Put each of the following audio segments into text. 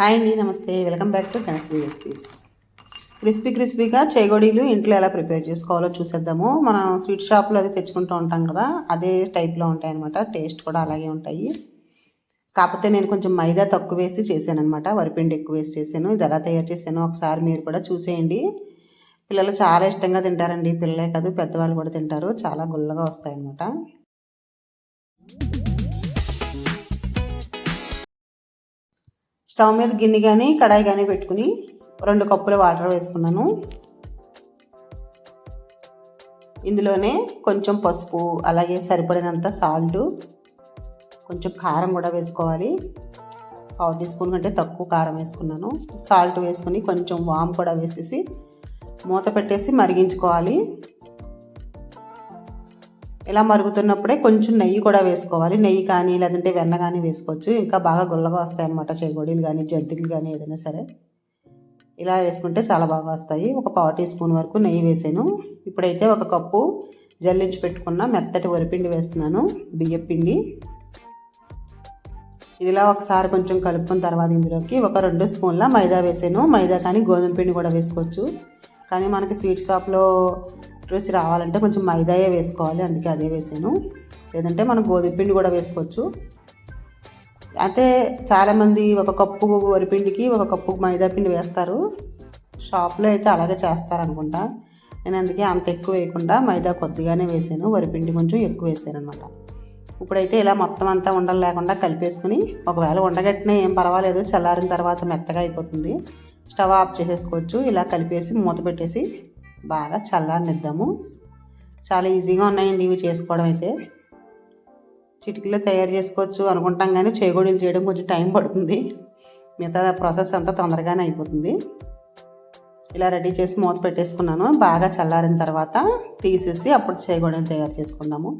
Hi అండి నమస్తే. Welcome back to Ganashri recipes. Crispy క్రిస్పీగా చేగోడీలు ఇంట్లో ఎలా ప్రిపేర్ చేసుకోవాలో చూసేద్దాము. మనం స్వీట్ షాప్లో అది తెచ్చుకుంటూ ఉంటాం కదా అదే టైప్లో ఉంటాయి అనమాట టేస్ట్ కూడా అలాగే ఉంటాయి. కాకపోతే నేను కొంచెం మైదా తక్కువ వేసి చేశాను అనమాట వరిపిండి ఎక్కువ వేసి చేశాను. ఇది ఎలా తయారు చేశాను ఒకసారి మీరు కూడా చూసేయండి. పిల్లలు చాలా ఇష్టంగా తింటారండి. పిల్లలే కాదు పెద్దవాళ్ళు కూడా తింటారు. చాలా గుల్లగా వస్తాయన్నమాట. స్టవ్ మీద గిన్నె కానీ కడాయి కానీ పెట్టుకుని రెండు కప్పుల వాటర్ వేసుకున్నాను. ఇందులోనే కొంచెం పసుపు అలాగే సరిపడినంత సాల్ట్ కొంచెం కారం కూడా వేసుకోవాలి. పావు టీ స్పూన్ కంటే తక్కువ కారం వేసుకున్నాను. సాల్ట్ వేసుకుని కొంచెం వామ్ కూడా వేసేసి మూత పెట్టేసి మరిగించుకోవాలి. ఇలా మరుగుతున్నప్పుడే కొంచెం నెయ్యి కూడా వేసుకోవాలి. నెయ్యి కానీ లేదంటే వెన్న కానీ వేసుకోవచ్చు. ఇంకా బాగా గుల్లగా వస్తాయి అన్నమాట. చేగోడీలు కానీ జంతికలు కానీ ఏదైనా సరే. ఇలా వేసుకుంటే చాలా బాగా వస్తాయి. ఒక పావు టీ స్పూన్ వరకు నెయ్యి వేసాను. ఇప్పుడైతే ఒక కప్పు జల్లించి పెట్టుకున్న మెత్తటి వరిపిండి వేస్తున్నాను. బియ్యం పిండి. ఇదిలా ఒకసారి కొంచెం కలుపుకున్న తర్వాత ఇందులోకి ఒక రెండు స్పూన్ల మైదా వేసాను. మైదా కానీ గోధుమ పిండి కూడా వేసుకోవచ్చు. కానీ మనకి స్వీట్ షాప్లో రుచి రావాలంటే కొంచెం మైదాయే వేసుకోవాలి అందుకే అదే వేసాను. లేదంటే మనం గోధుమ పిండి కూడా వేసుకోవచ్చు. అయితే చాలామంది ఒక కప్పు వరిపిండికి ఒక కప్పు మైదా పిండి వేస్తారు. షాప్లో అయితే అలాగే చేస్తారు అనుకుంటా నేను అందుకే అంత ఎక్కువ వేయకుండా మైదా కొద్దిగానే వేసాను. వరిపిండి కొంచెం ఎక్కువ వేసాను అనమాట ఇప్పుడైతే ఇలా మొత్తం అంతా ఉండలు లేకుండా కలిపేసుకుని ఒకవేళ ఉండగట్టినా ఏం పర్వాలేదు. చల్లారిన తర్వాత మెత్తగా అయిపోతుంది. స్టవ్ ఆఫ్ చేసేసుకోవచ్చు. ఇలా కలిపేసి మూత పెట్టేసి బాగా చల్లారనిద్దాము. చాలా ఈజీగా ఉన్నాయండి ఇవి చేసుకోవడం అయితే. చిటికలో తయారు చేసుకోవచ్చు అనుకుంటాం కానీ చేగోడీలు చేయడం కొంచెం టైం పడుతుంది. మిగతా ప్రాసెస్ అంతా తొందరగానే అయిపోతుంది. ఇలా రెడీ చేసి మూత పెట్టేసుకున్నాను. బాగా చల్లారిన తర్వాత తీసేసి అప్పుడు చేగోడీలు తయారు చేసుకుందాము.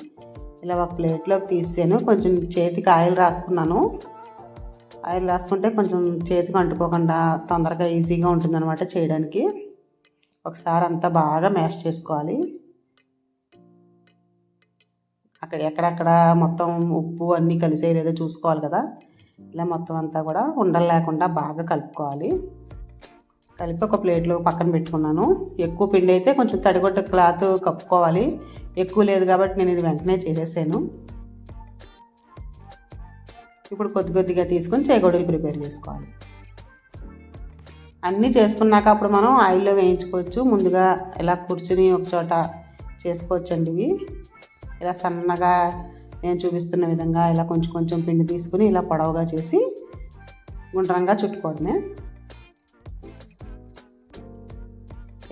ఇలా ఒక ప్లేట్లోకి తీసాను. కొంచెం చేతికి ఆయిల్ రాసుకున్నాను. ఆయిల్ రాసుకుంటే కొంచెం చేతికి అంటుకోకుండా తొందరగా ఈజీగా ఉంటుందన్నమాట చేయడానికి. ఒకసారి అంతా బాగా మ్యాష్ చేసుకోవాలి. అక్కడ ఎక్కడెక్కడ మొత్తం ఉప్పు అన్నీ కలిసే లేదో చూసుకోవాలి కదా. ఇలా మొత్తం అంతా కూడా ఉండలు లేకుండా బాగా కలుపుకోవాలి. కలిపి ఒక ప్లేట్లో పక్కన పెట్టుకున్నాను. ఎక్కువ పిండి అయితే కొంచెం తడిగొట్ట క్లాత్ కప్పుకోవాలి. ఎక్కువ లేదు కాబట్టి నేను ఇది వెంటనే చేసేసాను. ఇప్పుడు కొద్ది కొద్దిగా తీసుకొని చేగొడులు ప్రిపేర్ చేసుకోవాలి. అన్నీ చేసుకున్నాక అప్పుడు మనం ఆయిల్లో వేయించుకోవచ్చు. ముందుగా ఇలా కూర్చుని ఒక చోట చేసుకోవచ్చండి ఇవి. ఇలా సన్నగా నేను చూపిస్తున్న విధంగా ఇలా కొంచెం కొంచెం పిండి తీసుకుని ఇలా పొడవుగా చేసి గుండ్రంగా చుట్టుకోవడమే.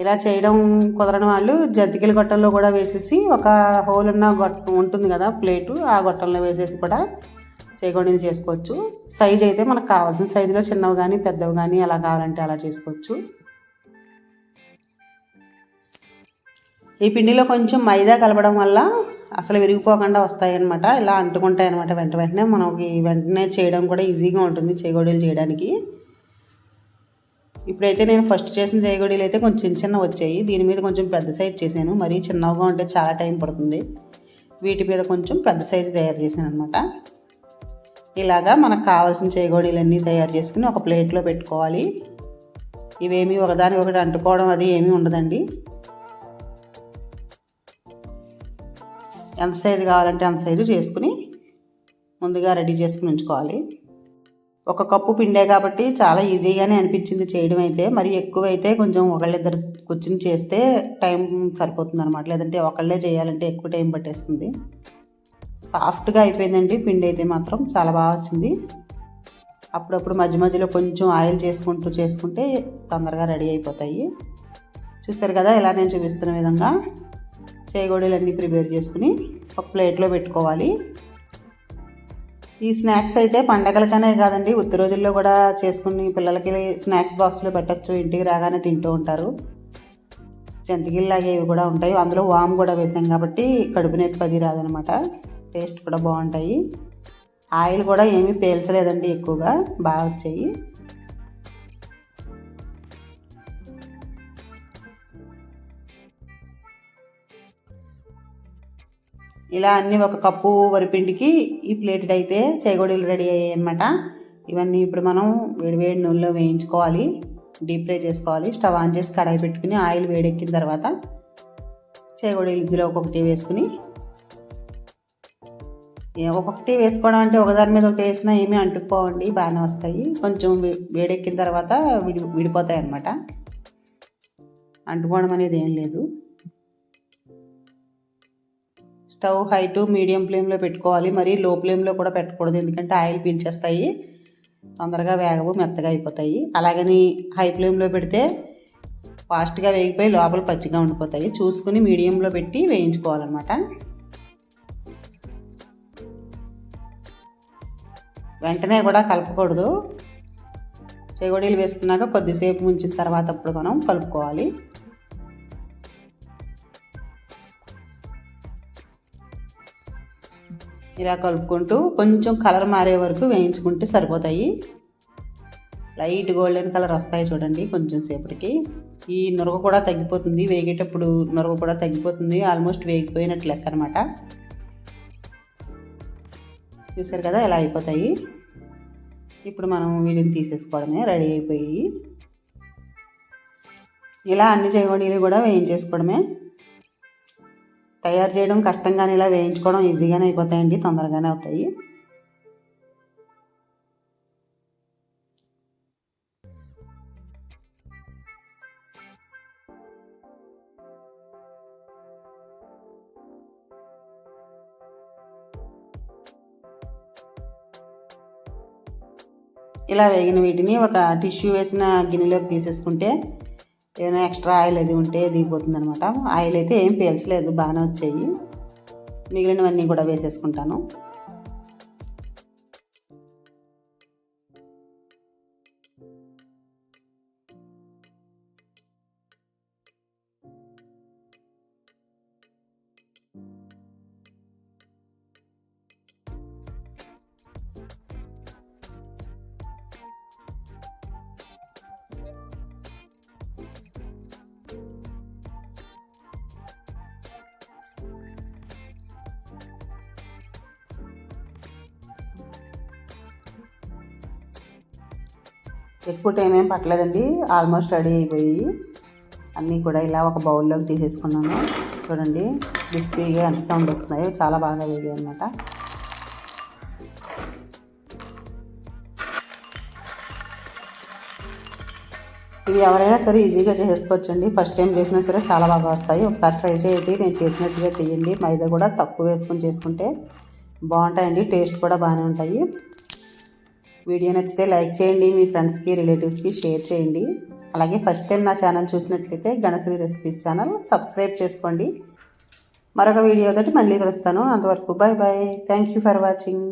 ఇలా చేయడం కుదరని వాళ్ళు జద్దికల గొట్టంలో కూడా వేసేసి ఒక హోల్ ఉన్న గొట్ట ఉంటుంది కదా ప్లేటు ఆ గొట్టంలో వేసేసి కూడా చేగొండలు చేసుకోవచ్చు. సైజ్ అయితే మనకు కావాల్సిన సైజులో చిన్నవి కానీ పెద్దవి కానీ ఎలా కావాలంటే అలా చేసుకోవచ్చు. ఈ పిండిలో కొంచెం మైదా కలపడం వల్ల అసలు విరిగిపోకుండా వస్తాయన్నమాట. ఇలా అంటుకుంటాయి అనమాట వెంట వెంటనే. మనకి వెంటనే చేయడం కూడా ఈజీగా ఉంటుంది చేగోడీలు చేయడానికి. ఇప్పుడైతే నేను ఫస్ట్ చేసిన చేగోడీలు అయితే కొంచెం చిన్న చిన్న వచ్చాయి. దీని మీద కొంచెం పెద్ద సైజ్ చేశాను. మరీ చిన్నగా ఉంటే చాలా టైం పడుతుంది. వీటి మీద కొంచెం పెద్ద సైజు తయారు చేశాను అనమాట ఇలాగా మనకు కావాల్సిన చేగోడీలన్నీ తయారు చేసుకుని ఒక ప్లేట్లో పెట్టుకోవాలి. ఇవేమీ ఒకదాని ఒకటి అంటుకోవడం అది ఏమీ ఉండదండి. ఎంత సైజు కావాలంటే అంత సైజు చేసుకుని ముందుగా రెడీ చేసుకుని ఉంచుకోవాలి. ఒక కప్పు పిండే కాబట్టి చాలా ఈజీగానే అనిపించింది చేయడం అయితే. మరి ఎక్కువ అయితే కొంచెం ఒకళ్ళిద్దరు కూర్చుని చేస్తే టైం సరిపోతుంది అనమాట లేదంటే ఒకళ్ళే చేయాలంటే ఎక్కువ టైం పట్టేస్తుంది. సాఫ్ట్గా అయిపోయిందండి. పిండి అయితే మాత్రం చాలా బాగా వచ్చింది. అప్పుడప్పుడు మధ్య మధ్యలో కొంచెం ఆయిల్ చేసుకుంటూ చేసుకుంటే తొందరగా రెడీ అయిపోతాయి. చూసారు కదా ఇలా నేను చూపిస్తున్న విధంగా చేగోడీలన్నీ ప్రిపేర్ చేసుకుని ఒక ప్లేట్లో పెట్టుకోవాలి. ఈ స్నాక్స్ అయితే పండగలకనే కాదండి ఉత్తి రోజుల్లో కూడా చేసుకుని పిల్లలకి స్నాక్స్ బాక్స్లో పెట్టచ్చు ఇంటికి రాగానే తింటూ ఉంటారు. జంతిగిల్లాగే ఇవి కూడా ఉంటాయి. అందులో వామ్ కూడా వేసాం కాబట్టి కడుపు నొప్పి అది రాదనమాట. టేస్ట్ కూడా బాగుంటాయి. ఆయిల్ కూడా ఏమీ పేల్చలేదండి ఎక్కువగా బాగా వచ్చాయి. ఇలా అన్నీ ఒక కప్పు వరిపిండికి ఈ ప్లేట్ అయితే చేగోడీలు రెడీ అయ్యాయి అనమాట ఇవన్నీ ఇప్పుడు మనం వేడివేడి నూనెలో వేయించుకోవాలి. డీప్ ఫ్రై చేసుకోవాలి. స్టవ్ ఆన్ చేసి కడాయి పెట్టుకుని ఆయిల్ వేడెక్కిన తర్వాత చేగోడీలు ఇందులో ఒక్కొక్కటి వేసుకుని ఒకటి వేసుకోవడం అంటే ఒకదాని మీద ఒకటి వేసినా ఏమీ అంటుకుపోవండి బాగానే వస్తాయి. కొంచెం వేడెక్కిన తర్వాత విడి విడిపోతాయి అన్నమాట. అంటుకోవడం అనేది ఏం లేదు. స్టవ్ హై టు మీడియం ఫ్లేమ్లో పెట్టుకోవాలి. మరి లో ఫ్లేమ్లో కూడా పెట్టకూడదు. ఎందుకంటే ఆయిల్ పీల్చేస్తాయి. తొందరగా వేగవు మెత్తగా అయిపోతాయి. అలాగని హై ఫ్లేమ్లో పెడితే ఫాస్ట్గా వేగిపోయి లోపల పచ్చిగా ఉండిపోతాయి. చూసుకుని మీడియంలో పెట్టి వేయించుకోవాలన్నమాట. వెంటనే కూడా కలపకూడదు. చెగొడీలు వేసుకున్నాక కొద్దిసేపు ఉంచిన తర్వాత అప్పుడు మనం కలుపుకోవాలి. ఇలా కలుపుకుంటూ కొంచెం కలర్ మారే వరకు వేయించుకుంటే సరిపోతాయి. లైట్ గోల్డెన్ కలర్ వస్తాయి చూడండి కొంచెం సేపటికి. ఈ నురగ కూడా తగ్గిపోతుంది. వేగేటప్పుడు నురగ కూడా తగ్గిపోతుంది. ఆల్మోస్ట్ వేగిపోయినట్లు లెక్క అనమాట చూసారు కదా ఇలా అయిపోతాయి? ఇప్పుడు మనం వీటిని తీసేసుకోవడమే రెడీ అయిపోయి ఇలా అన్ని చేయగొడీలు కూడా వేయించేసుకోవడమే. తయారు చేయడం కష్టంగానే ఇలా వేయించుకోవడం ఈజీగానే అయిపోతాయండి తొందరగానే అవుతాయి. ఇలా వేగిన వీటిని ఒక టిష్యూ వేసిన గిన్నెలోకి తీసేసుకుంటే ఏదైనా ఎక్స్ట్రా ఆయిల్ అది ఉంటే దిగిపోతుంది అనమాట ఆయిల్ అయితే ఏం పీల్చలేదు బాగానే వచ్చాయి. మిగిలినవన్నీ కూడా వేసేసుకుంటాను. ఎక్కువ టైం ఏం పట్టలేదండి. ఆల్మోస్ట్ రెడీ అయిపోయి అన్నీ కూడా ఇలా ఒక బౌల్లోకి తీసేసుకున్నాను. చూడండి క్రిస్పీగా ఎంత సౌండ్ వస్తున్నాయో చాలా బాగా వేగాయి అనమాట ఇవి ఎవరైనా సరే ఈజీగా చేసుకోవచ్చండి. ఫస్ట్ టైం చేసినా సరే చాలా బాగా వస్తాయి. ఒకసారి ట్రై చేయండి. నేను చేసినట్టుగా చేయండి. మైదా కూడా తక్కువ వేసుకొని చేసుకుంటే బాగుంటాయండి. టేస్ట్ కూడా బాగానే ఉంటాయి. వీడియో నచ్చితే లైక్ చేయండి మీ ఫ్రెండ్స్కి రిలేటివ్స్కి షేర్ చేయండి. అలాగే ఫస్ట్ టైం నా ఛానల్ చూసినట్లయితే గణశ్రీ రెసిపీస్ ఛానల్ సబ్స్క్రైబ్ చేసుకోండి. మరొక వీడియోతోటి మళ్ళీ కలుస్తాను. అంతవరకు bye bye thank you for watching.